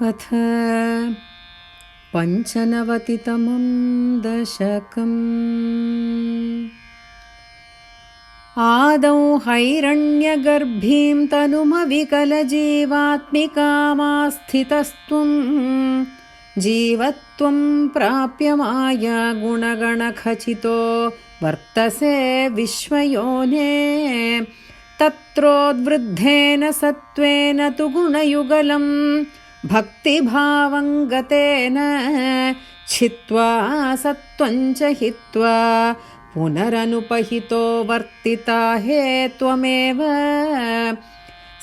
अथ पञ्चनवतितमं दशकम्। आदौ हैरण्यगर्भीं तनुमविकलजीवात्मिकामास्थितस्त्वं जीवत्वं प्राप्यमाया गुणगणखचितो वर्तसे विश्वयोने। तत्रोद्वृद्धेन सत्त्वेन तु गुणयुगलम् भक्तिभावङ्गतेन छित्त्वा सत्त्वञ्च हित्वा पुनरनुपहितो वर्तिता हे त्वमेव।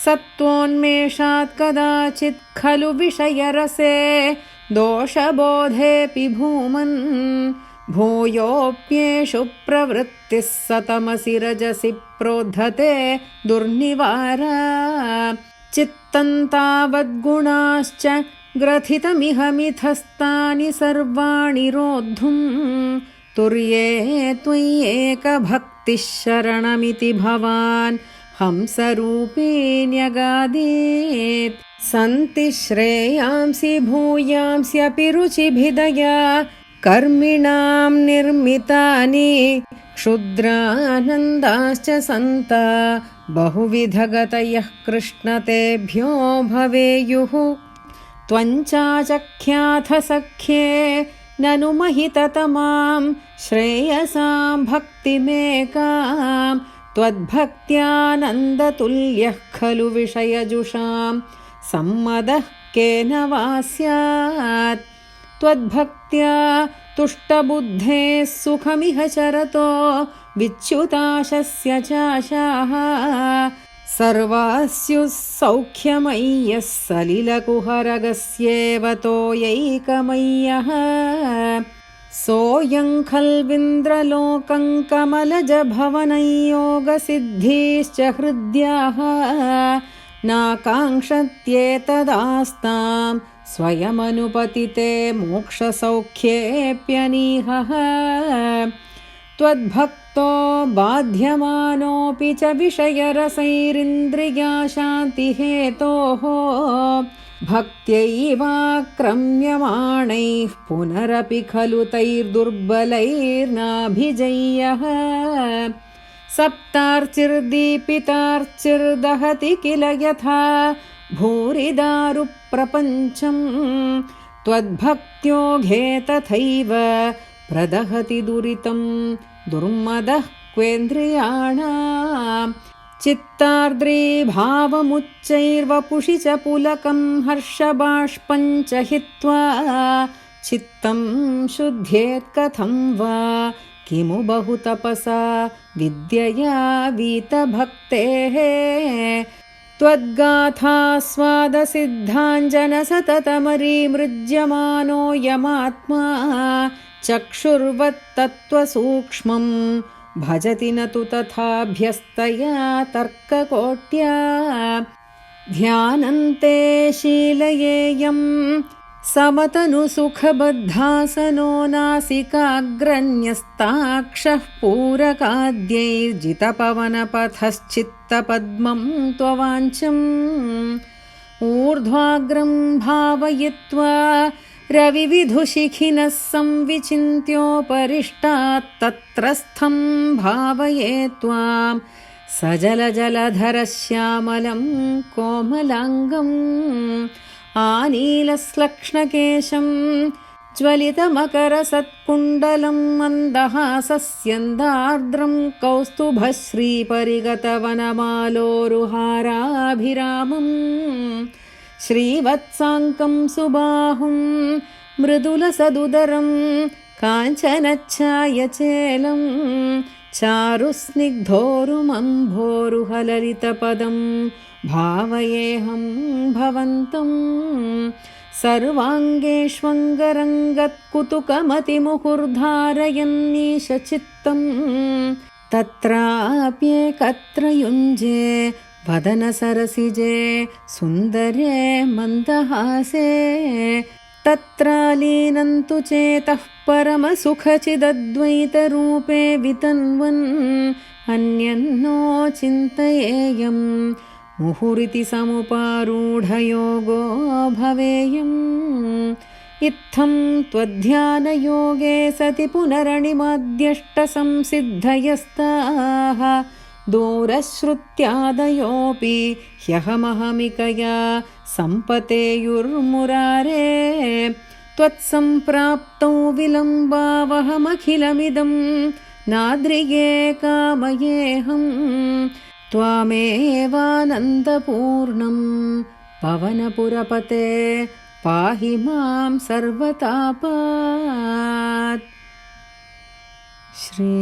सत्त्वोन्मेषात् कदाचित् खलु विषयरसे दोषबोधेऽपि भूमन्। भूयोऽप्येषु प्रवृत्तिः सतमसि रजसि प्रोद्धते दुर्निवार चित्तन्तावद्गुणाश्च ग्रथितमिह मिथस्तानि सर्वाणि रोद्धुम् तुर्ये त्वय्येकभक्तिः शरणमिति भवान् हंसरूपी न्यगादीत् सन्ति श्रेयांसि भूयांस्यपि रुचिभिदया कर्मिणां निर्मितानि क्षुद्रानन्दाश्च सन्ता। बहुविधगतयः कृष्णतेभ्यो भवेयुः। त्वञ्चाचख्याथ सख्ये ननु महिततमां श्रेयसां भक्तिमेकां। त्वद्भक्त्यानन्दतुल्यः खलु विषयजुषां। सम्मदः केन वा स्यात्? त्वद्भक्त्या तुष्टबुद्धेः सुखमिह चरतो विच्युताशस्य चाशाः सर्वास्युः सौख्यमय्यः सलिलकुहरगस्येव तोयैकमय्यः सोऽयं खल्विन्द्रलोकङ्कमलजभवनयोगसिद्धिश्च हृद्याः नाकाङ्क्षत्येतदास्तां स्वयमनुपतिते मोक्षसौख्येऽप्यनीहः। त्वद्भक्तो बाध्यमानोऽपि च विषयरसैरिन्द्रियाशान्तिहेतोः। भक्त्यैवाक्रम्यमाणैः पुनरपि खलु तैर्दुर्बलैर्नाभिजय्यः सप्तार्चिर्दीपितार्चिर्दहति किल यथा? भूरिदारुप्रपञ्चम् त्वद्भक्त्योघे तथैव प्रदहति दुरितं दुर्मदः क्वेन्द्रियाणाम्। चित्तार्द्रीभावमुच्चैर्वपुषि च पुलकं हर्षबाष्पञ्च हित्वा चित्तं शुध्येत्कथं वा किमु बहु तपसा? विद्यया वीतभक्तेः त्वद्गाथास्वादसिद्धाञ्जनसततमरीमृज्यमानोऽयमात्मा चक्षुर्वत्तत्त्वसूक्ष्मम् भजति न तु तथाभ्यस्तया तर्ककोट्या। ध्यानन्ते शीलयेयम् समतनुसुखबद्धासनो नासिकाग्रन्यस्ताक्षः पूरकाद्यैर्जितपवनपथश्चित्तपद्मं त्ववाञ्चम् ऊर्ध्वाग्रं भावयित्वा रविविधुशिखिनः संविचिन्त्योपरिष्टात्तत्रस्थं भावये त्वां सजलजलधरश्यामलं कोमलाङ्गम्। आनीलश्लक्ष्णकेशं ज्वलितमकरसत्कुण्डलं मन्दहासस्यन्दार्द्रं कौस्तुभश्रीपरिगतवनमालोरुहाराभिरामम् श्रीवत्साङ्कं सुबाहुं मृदुलसदुदरं काञ्चनच्छायचेलं चारुस्निग्धोरुमम्भोरुहललितपदं भावयेऽहं भवन्तं सर्वाङ्गेष्वङ्गरङ्गत्कुतुकमतिमुहुर्धारयन्नीशचित्तं तत्राप्येकत्र युञ्जे वदनसरसिजे सुन्दरे मन्दहासे तत्रालीनन्तु चेतः परमसुखचिदद्वैतरूपे वितन्वन् अन्यन्नो चिन्तयेयम् मुहुरिति समुपारूढयोगो भवेयम्। इत्थं त्वध्यानयोगे सति पुनरणिमाद्यष्टसंसिद्धयस्ताः दूरश्रुत्यादयोऽपि ह्यहमहमिकया सम्पतेयुर्मुरारे त्वत्सम्प्राप्तौ विलम्बावहमखिलमिदं नाद्रिये कामयेऽहम् त्वामेवानन्दपूर्णं पवनपुरपते पाहि मां सर्वतापात्। श्री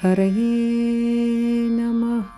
हरये नमः